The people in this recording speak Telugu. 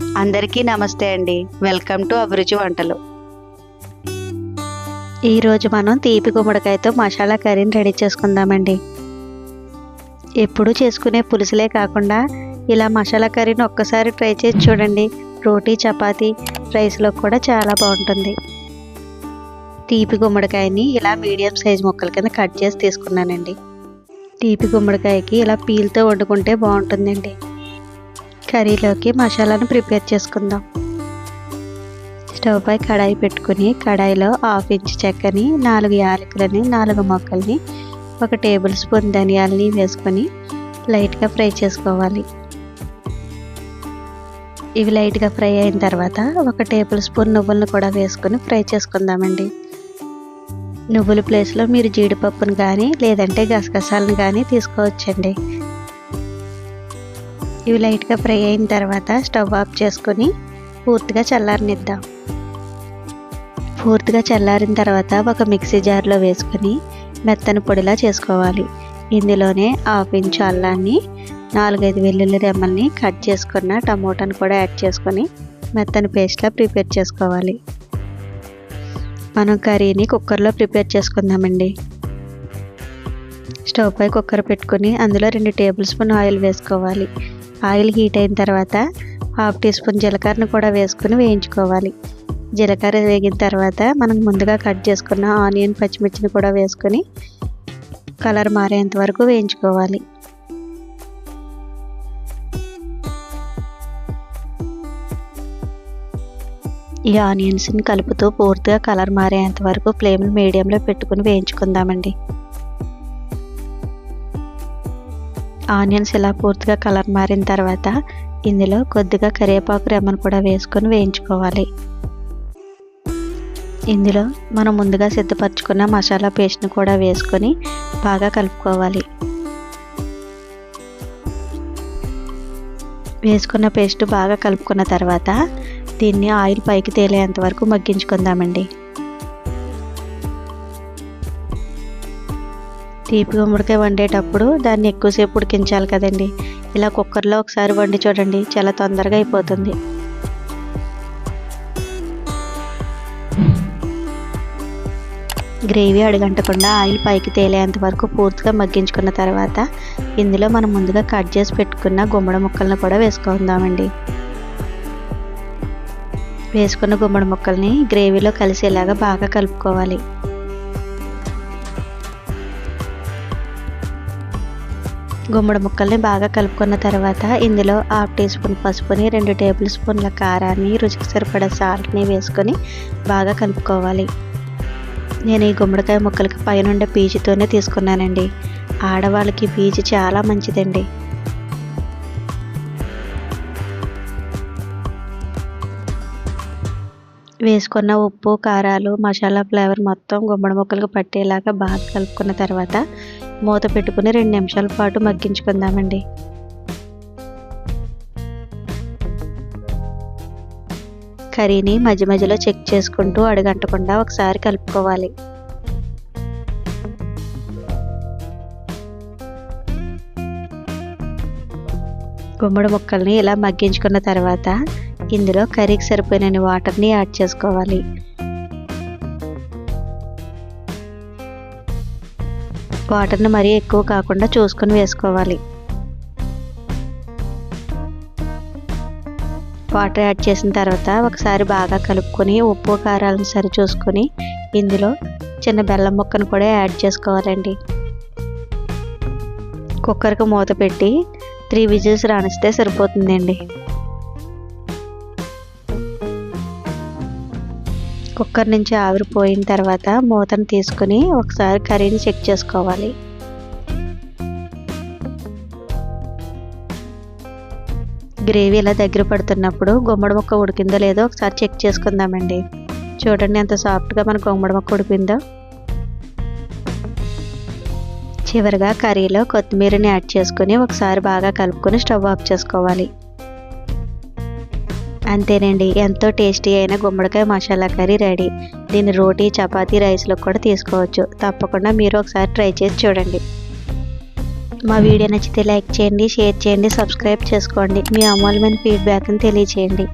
అందరికీ నమస్తే అండి. వెల్కమ్ టు అభిరుచి వంటలు. ఈరోజు మనం తీపి గుమ్మడికాయతో మసాలా కర్రీని రెడీ చేసుకుందామండి. ఎప్పుడు చేసుకునే పులుసులే కాకుండా ఇలా మసాలా కర్రీని ఒక్కసారి ట్రై చేసి చూడండి. రోటీ చపాతీ రైస్లో కూడా చాలా బాగుంటుంది. తీపి గుమ్మడికాయని ఇలా మీడియం సైజ్ ముక్కల కింద కట్ చేసి తీసుకున్నానండి. తీపి గుమ్మడికాయకి ఇలా పీల్తో వండుకుంటే బాగుంటుందండి. కర్రీలోకి మసాలాను ప్రిపేర్ చేసుకుందాం. స్టవ్ పై కడాయి పెట్టుకుని కడాయిలో హాఫ్ ఇంచ్ చెక్కని నాలుగు యాలకులని నాలుగు మొక్కల్ని ఒక టేబుల్ స్పూన్ ధనియాలని వేసుకొని లైట్గా ఫ్రై చేసుకోవాలి. ఇవి లైట్గా ఫ్రై అయిన తర్వాత ఒక టేబుల్ స్పూన్ నువ్వులను కూడా వేసుకొని ఫ్రై చేసుకుందామండి. నువ్వుల ప్లేస్లో మీరు జీడిపప్పును కానీ లేదంటే గసగసాలను కానీ తీసుకోవచ్చండి. ఇవి లైట్గా ఫ్రై అయిన తర్వాత స్టవ్ ఆఫ్ చేసుకొని పూర్తిగా చల్లారనిద్దాం. పూర్తిగా చల్లారిన తర్వాత ఒక మిక్సీ జార్లో వేసుకొని మెత్తని పొడిలా చేసుకోవాలి. ఇందులోనే హాఫ్ ఇంచు అల్లాన్ని నాలుగైదు వెల్లుల్లి రెమ్మల్ని కట్ చేసుకున్న టమోటాను కూడా యాడ్ చేసుకొని మెత్తని పేస్ట్లా ప్రిపేర్ చేసుకోవాలి. మనం కర్రీని కుక్కర్లో ప్రిపేర్ చేసుకుందామండి. స్టవ్ పై కుక్కర్ పెట్టుకుని అందులో రెండు టేబుల్ స్పూన్ ఆయిల్ వేసుకోవాలి. ఆయిల్ హీట్ అయిన తర్వాత హాఫ్ టీ స్పూన్ జీలకర్రను కూడా వేసుకుని వేయించుకోవాలి. జీలకర్ర వేగిన తర్వాత మనం ముందుగా కట్ చేసుకున్న ఆనియన్ పచ్చిమిర్చిని కూడా వేసుకొని కలర్ మారేంత వరకు వేయించుకోవాలి. ఈ ఆనియన్స్ని కలుపుతూ పూర్తిగా కలర్ మారేంత వరకు ఫ్లేమ్ మీడియంలో పెట్టుకుని వేయించుకుందామండి. ఆనియన్స్ ఇలా పూర్తిగా కలర్ మారిన తర్వాత ఇందులో కొద్దిగా కరివేపాకు రెమ్మను కూడా వేసుకొని వేయించుకోవాలి. ఇందులో మనం ముందుగా సిద్ధపరచుకున్న మసాలా పేస్ట్ని కూడా వేసుకొని బాగా కలుపుకోవాలి. వేసుకున్న పేస్ట్ బాగా కలుపుకున్న తర్వాత దీన్ని ఆయిల్ పైకి తేలేంత వరకు మగ్గించుకుందామండి. తీపి గుమ్మడికాయ వండేటప్పుడు దాన్ని ఎక్కువసేపు ఉడికించాలి కదండి. ఇలా కుక్కర్లో ఒకసారి వండి చూడండి చాలా తొందరగా అయిపోతుంది. గ్రేవీ అడగంటకుండా ఆయిల్ పైకి తేలేంత వరకు పూర్తిగా మగ్గించుకున్న తర్వాత ఇందులో మనం ముందుగా కట్ చేసి పెట్టుకున్న గుమ్మడి ముక్కలను కూడా వేసుకుందామండి. వేసుకున్న గుమ్మడి ముక్కల్ని గ్రేవీలో కలిసేలాగా బాగా కలుపుకోవాలి. గుమ్మడి ముక్కల్ని బాగా కలుపుకున్న తర్వాత ఇందులో హాఫ్ టీ స్పూన్ పసుపుని రెండు టేబుల్ స్పూన్ల కారాన్ని రుచికి సరిపడా సాల్ట్ని వేసుకొని బాగా కలుపుకోవాలి. నేను ఈ గుమ్మడికాయ ముక్కలకి పైనుండే పీచుతోనే తీసుకున్నానండి. ఆడవాళ్ళకి పీచు చాలా మంచిదండి. వేసుకున్న ఉప్పు కారాలు మసాలా ఫ్లేవర్ మొత్తం గుమ్మడి ముక్కలకు పట్టేలాగా బాగా కలుపుకున్న తర్వాత మూత పెట్టుకుని రెండు నిమిషాల పాటు మగ్గించుకుందామండి. కర్రీని మధ్య మధ్యలో చెక్ చేసుకుంటూ అడుగంటకుండా ఒకసారి కలుపుకోవాలి. గుమ్మడి ముక్కల్ని ఇలా మగ్గించుకున్న తర్వాత ఇందులో కర్రీకి సరిపోయిన వాటర్ని యాడ్ చేసుకోవాలి. వాటర్ని మరీ ఎక్కువ కాకుండా చూసుకొని వేసుకోవాలి. వాటర్ యాడ్ చేసిన తర్వాత ఒకసారి బాగా కలుపుకొని ఉప్పు కారాలను సరి చూసుకొని ఇందులో చిన్న బెల్లం ముక్కను కూడా యాడ్ చేసుకోవాలండి. కుక్కర్కి మూత పెట్టి త్రీ విజిల్స్ రాణిస్తే సరిపోతుందండి. కుక్కర్ నుంచి ఆవిరిపోయిన తర్వాత మూతను తీసుకుని ఒకసారి కర్రీని చెక్ చేసుకోవాలి. గ్రేవీ ఇలా దగ్గర పడుతున్నప్పుడు గుమ్మడి ముక్క ఉడికిందో లేదో ఒకసారి చెక్ చేసుకుందామండి. చూడండి ఎంత సాఫ్ట్గా మన గుమ్మడి ముక్క ఉడికిందో. చివరిగా కర్రీలో కొత్తిమీరని యాడ్ చేసుకుని ఒకసారి బాగా కలుపుకొని స్టవ్ ఆఫ్ చేసుకోవాలి. అంతేనండి. ఎంతో టేస్టీ అయిన గుమ్మడికాయ మసాలా కర్రీ రెడీ. దీన్ని రోటీ చపాతీ రైస్లో కూడా తీసుకోవచ్చు. తప్పకుండా మీరు ఒకసారి ట్రై చేసి చూడండి. మా వీడియో నచ్చితే లైక్ చేయండి షేర్ చేయండి సబ్స్క్రైబ్ చేసుకోండి. మీ అమూల్యమైన ఫీడ్బ్యాక్ని తెలియచేయండి.